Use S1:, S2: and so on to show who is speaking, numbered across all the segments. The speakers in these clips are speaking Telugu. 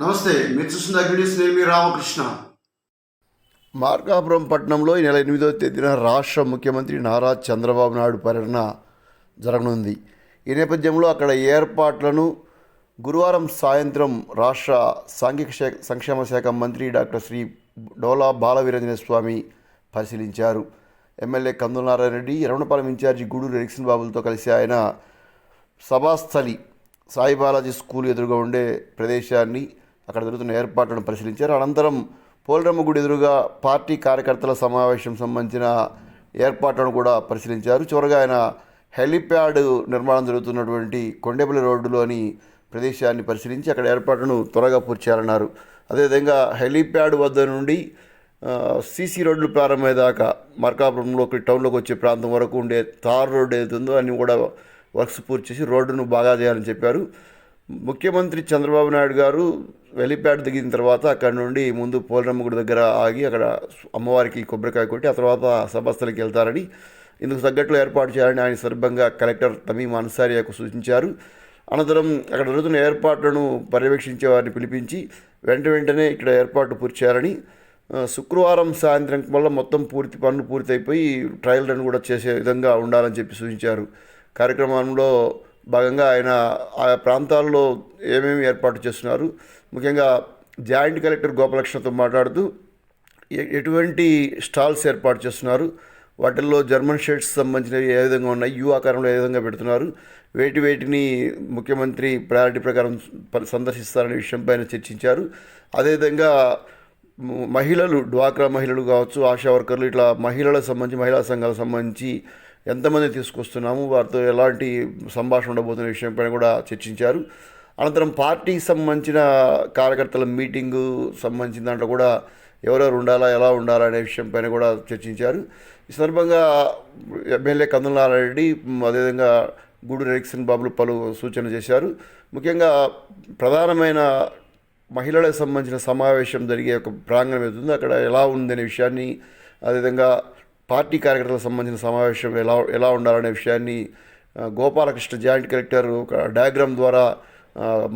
S1: నమస్తే మీరు చూస్తున్న అగ్నిస్ నేను రామకృష్ణ.
S2: మార్కాపురం పట్టణంలో ఈ నెల ఎనిమిదవ తేదీన రాష్ట్ర ముఖ్యమంత్రి నారా చంద్రబాబు నాయుడు పర్యటన జరగనుంది. ఈ నేపథ్యంలో అక్కడ ఏర్పాట్లను గురువారం సాయంత్రం రాష్ట్ర సాంఘిక శాఖ సంక్షేమ శాఖ మంత్రి డాక్టర్ శ్రీ డోలా బాలవీరంజన స్వామి పరిశీలించారు. MLA Kandunarayana Reddy Erravanapalem incharge Gudur Ericsson బాబులతో కలిసి ఆయన సభాస్థలి సాయి బాలాజీ స్కూల్ ఎదురుగా ఉండే ప్రదేశాన్ని అక్కడ జరుగుతున్న ఏర్పాట్లను పరిశీలించారు. అనంతరం పోలరమ్మ గుడి ఎదురుగా పార్టీ కార్యకర్తల సమావేశం సంబంధించిన ఏర్పాట్లను కూడా పరిశీలించారు. చివరగా ఆయన హెలిప్యాడ్ నిర్మాణం జరుగుతున్నటువంటి కొండేపల్లి రోడ్డులోని ప్రదేశాన్ని పరిశీలించి అక్కడ ఏర్పాట్లను త్వరగా పూర్తి చేయాలన్నారు. అదేవిధంగా హెలిప్యాడ్ వద్ద నుండి సీసీ రోడ్లు ప్రారంభమయ్యేదాకా మార్కాపురంలోకి టౌన్లోకి వచ్చే ప్రాంతం వరకు ఉండే తార్ రోడ్డు ఏదైతుందో అన్నీ కూడా వర్క్స్ పూర్తి చేసి రోడ్డును బాగా చేయాలని చెప్పారు. ముఖ్యమంత్రి చంద్రబాబు నాయుడు గారు వెలిప్యాడ్ దిగిన తర్వాత అక్కడ నుండి ముందు పోలరమ్మ గుడి దగ్గర ఆగి అక్కడ అమ్మవారికి కొబ్బరికాయ కొట్టి ఆ తర్వాత సభస్థలకి వెళ్తారని ఇందుకు తగ్గట్లు ఏర్పాటు చేయాలని ఆయన సందర్భంగా కలెక్టర్ తమీం అన్సారియాకు సూచించారు. అనంతరం అక్కడ జరుగుతున్న ఏర్పాట్లను పర్యవేక్షించే వారిని పిలిపించి వెంట వెంటనే ఇక్కడ ఏర్పాట్లు పూర్తి చేయాలని శుక్రవారం సాయంత్రం వల్ల మొత్తం పూర్తి పనులు పూర్తయిపోయి ట్రయల్ రన్ కూడా చేసే విధంగా ఉండాలని చెప్పి సూచించారు. కార్యక్రమంలో భాగంగా ఆయన ఆయా ప్రాంతాల్లో ఏమేమి ఏర్పాటు చేస్తున్నారు ముఖ్యంగా జాయింట్ కలెక్టర్ గోపాలకృష్ణతో మాట్లాడుతూ ఎటువంటి స్టాల్స్ ఏర్పాటు చేస్తున్నారు వాటిల్లో జర్మన్ షేడ్స్ సంబంధించినవి ఏ విధంగా ఉన్నాయి యూ ఆకారంలో ఏ విధంగా పెడుతున్నారు వేటి వేటిని ముఖ్యమంత్రి ప్రయారిటీ ప్రకారం ప- సందర్శిస్తారనే విషయంపైన చర్చించారు. అదేవిధంగా మహిళలు డ్వాక్రా మహిళలు కావచ్చు ఆశా వర్కర్లు ఇట్లా మహిళలకు సంబంధించి మహిళా సంఘాలకు సంబంధించి ఎంతమంది తీసుకొస్తున్నాము వారితో ఎలాంటి సంభాషణ ఉండబోతున్న విషయంపైన కూడా చర్చించారు. అనంతరం పార్టీకి సంబంధించిన కార్యకర్తల మీటింగు సంబంధించిన దాంట్లో కూడా ఎవరెవరు ఉండాలా ఎలా ఉండాలా అనే విషయంపైన కూడా చర్చించారు. ఈ సందర్భంగా ఎమ్మెల్యే కందుల నారాయణ రెడ్డి అదేవిధంగా గూడు ఎరిక్సన్ బాబులు పలు సూచనలు చేశారు. ముఖ్యంగా ప్రధానమైన మహిళలకు సంబంధించిన సమావేశం జరిగే ఒక ప్రాంగణం అవుతుంది అక్కడ ఎలా ఉందనే విషయాన్ని అదేవిధంగా పార్టీ కార్యకర్తలకు సంబంధించిన సమావేశం ఎలా ఎలా ఉండాలనే విషయాన్ని గోపాలకృష్ణ జాయింట్ కలెక్టర్ ఒక డయాగ్రామ్ ద్వారా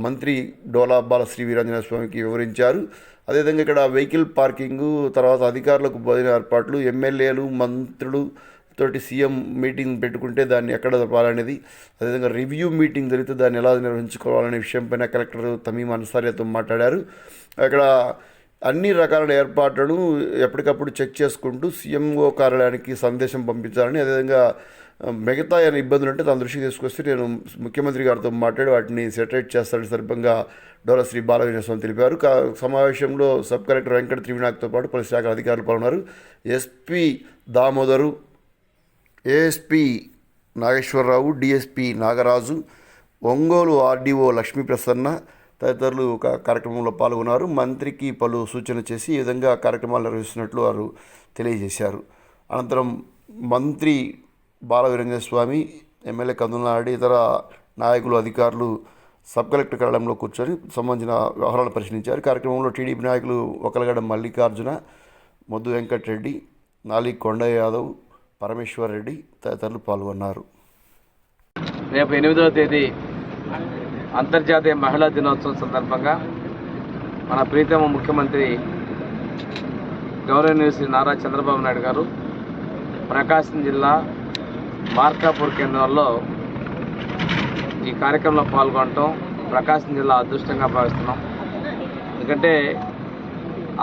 S2: మంత్రి డోలా బాల శ్రీ వీరాంజనేయ స్వామికి వివరించారు. అదేవిధంగా ఇక్కడ వెహికల్ పార్కింగు తర్వాత అధికారులకు బదిలీ ఏర్పాట్లు ఎమ్మెల్యేలు మంత్రులు తోటి సీఎం మీటింగ్ పెట్టుకుంటే దాన్ని ఎక్కడ జరపాలనేది అదేవిధంగా రివ్యూ మీటింగ్ జరిగితే దాన్ని ఎలా నిర్వహించుకోవాలనే విషయంపైన కలెక్టర్ తమీం అన్సారియాతో మాట్లాడారు. అక్కడ అన్ని రకాల ఏర్పాట్లను ఎప్పటికప్పుడు చెక్ చేసుకుంటూ సీఎంఓ కార్యాలయానికి సందేశం పంపించాలని అదేవిధంగా మిగతా ఏమైనా ఇబ్బందులు ఉంటే తన దృష్టికి తీసుకొస్తే నేను ముఖ్యమంత్రి గారితో మాట్లాడి వాటిని సెటరేట్ చేస్తాడని సందర్భంగా డోరా శ్రీ బాలవినస్వామి తెలిపారు. కా సమావేశంలో సబ్ కలెక్టర్ వెంకట త్రివినాథ్తో పాటు పలు శాఖల అధికారులు పాల్గొన్నారు. SP Damodar ASP Nageswararao DSP Nagaraju Ongole RDO Lakshmi Prasanna తదితరులు ఒక కార్యక్రమంలో పాల్గొన్నారు. మంత్రికి పలు సూచన చేసి ఈ విధంగా కార్యక్రమాలు నిర్వహిస్తున్నట్లు వారు తెలియజేశారు. అనంతరం మంత్రి బాల స్వామి ఎమ్మెల్యే కందులనాడు ఇతర నాయకులు అధికారులు సబ్ కలెక్టర్ కార్యాలయంలో కూర్చొని సంబంధించిన వ్యవహారాలు పరిశీలించారు. కార్యక్రమంలో టీడీపీ నాయకులు ఒకలగడ మల్లికార్జున మధు వెంకటరెడ్డి నాలి కొండయ్య యాదవ్ పరమేశ్వర్ రెడ్డి తదితరులు పాల్గొన్నారు.
S3: రేపు ఎనిమిదవ తేదీ అంతర్జాతీయ మహిళా దినోత్సవం సందర్భంగా మన ప్రీతమ ముఖ్యమంత్రి గౌరవనీయ శ్రీ నారా చంద్రబాబు నాయుడు గారు ప్రకాశం జిల్లా మార్కాపూర్ కేంద్రంలో ఈ కార్యక్రమంలో పాల్గొనటం ప్రకాశం జిల్లా అదృష్టంగా భావిస్తున్నాం. ఎందుకంటే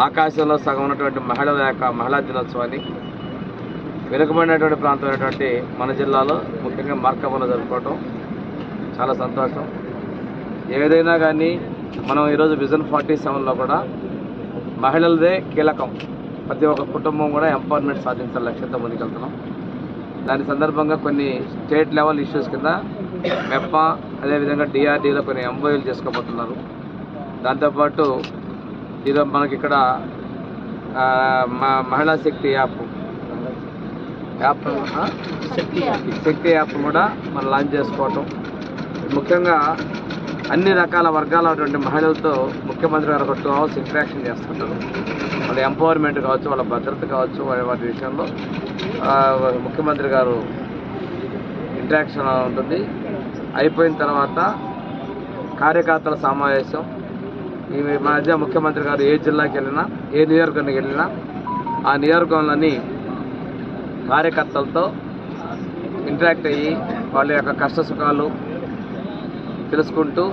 S3: ఆకాశంలో సగం ఉన్నటువంటి మహిళల యొక్క మహిళా దినోత్సవాన్ని వెనుకబడినటువంటి అయినటువంటి మన జిల్లాలో ముఖ్యంగా మార్కాపూర్లో జరుపుకోవటం చాలా సంతోషం. ఏదైనా కానీ మనం ఈరోజు విజన్ ఫార్టీ సెవెన్లో కూడా మహిళలదే కీలకం. ప్రతి ఒక్క కుటుంబం కూడా ఎంపవర్మెంట్ సాధించాలి లక్ష్యంతో ముందుకెళ్తున్నాం. దాని సందర్భంగా కొన్ని స్టేట్ లెవెల్ ఇష్యూస్ కింద మెప్పా అదేవిధంగా డిఆర్డీలో కొన్ని ఎంఓయూలు చేసుకోబోతున్నారు. దాంతోపాటు ఈరోజు మనకి ఇక్కడ Mahila Shakti app. App? Shakti app కూడా మనం లాంచ్ చేసుకోవటం. ముఖ్యంగా అన్ని రకాల వర్గాలటువంటి మహిళలతో ముఖ్యమంత్రి గారు ఒక టూ అవర్స్ ఇంటరాక్షన్ చేస్తుంటారు వాళ్ళ ఎంపవర్మెంట్ కావచ్చు వాళ్ళ భద్రత కావచ్చు వాటి విషయంలో ముఖ్యమంత్రి గారు ఇంటరాక్షన్ ఉంటుంది. అయిపోయిన తర్వాత కార్యకర్తల సమావేశం. ఈ మధ్య ముఖ్యమంత్రి గారు ఏ జిల్లాకి వెళ్ళినా ఏ నియోజకవర్గానికి వెళ్ళినా ఆ నియోజకవర్గంలోని కార్యకర్తలతో ఇంటరాక్ట్ అయ్యి వాళ్ళ యొక్క కష్ట సుఖాలు తెలుసుకుంటూ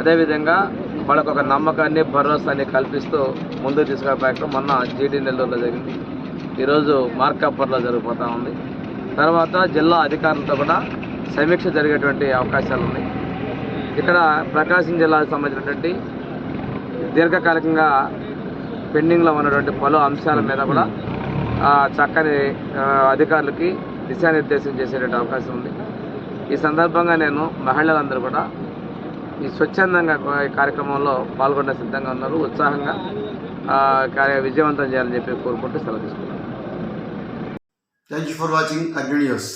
S3: అదేవిధంగా వాళ్ళకు ఒక నమ్మకాన్ని భరోసాన్ని కల్పిస్తూ ముందుకు తీసుకునే ప్రయత్నం మొన్న జీడీ నెల్లూరులో జరిగింది. ఈరోజు మార్కాపూర్లో జరిగిపోతూ ఉంది. తర్వాత జిల్లా అధికారులతో కూడా సమీక్ష జరిగేటువంటి అవకాశాలు ఉన్నాయి. ఇక్కడ ప్రకాశం జిల్లాకు సంబంధించినటువంటి దీర్ఘకాలికంగా పెండింగ్లో ఉన్నటువంటి పలు అంశాల మీద కూడా ఆ, చక్కని అధికారులకి దిశానిర్దేశం చేసేటువంటి అవకాశం ఉంది. ఈ సందర్భంగా నేను మహిళలందరూ కూడా ఈ స్వచ్ఛందంగా ఈ కార్యక్రమంలో పాల్గొనే సిద్ధంగా ఉన్నారు. ఉత్సాహంగా కార్య విజయవంతం చేయాలని చెప్పి కోరుకుంటూ సెలవు తీసుకుంటాను
S1: thank you for watching Agni news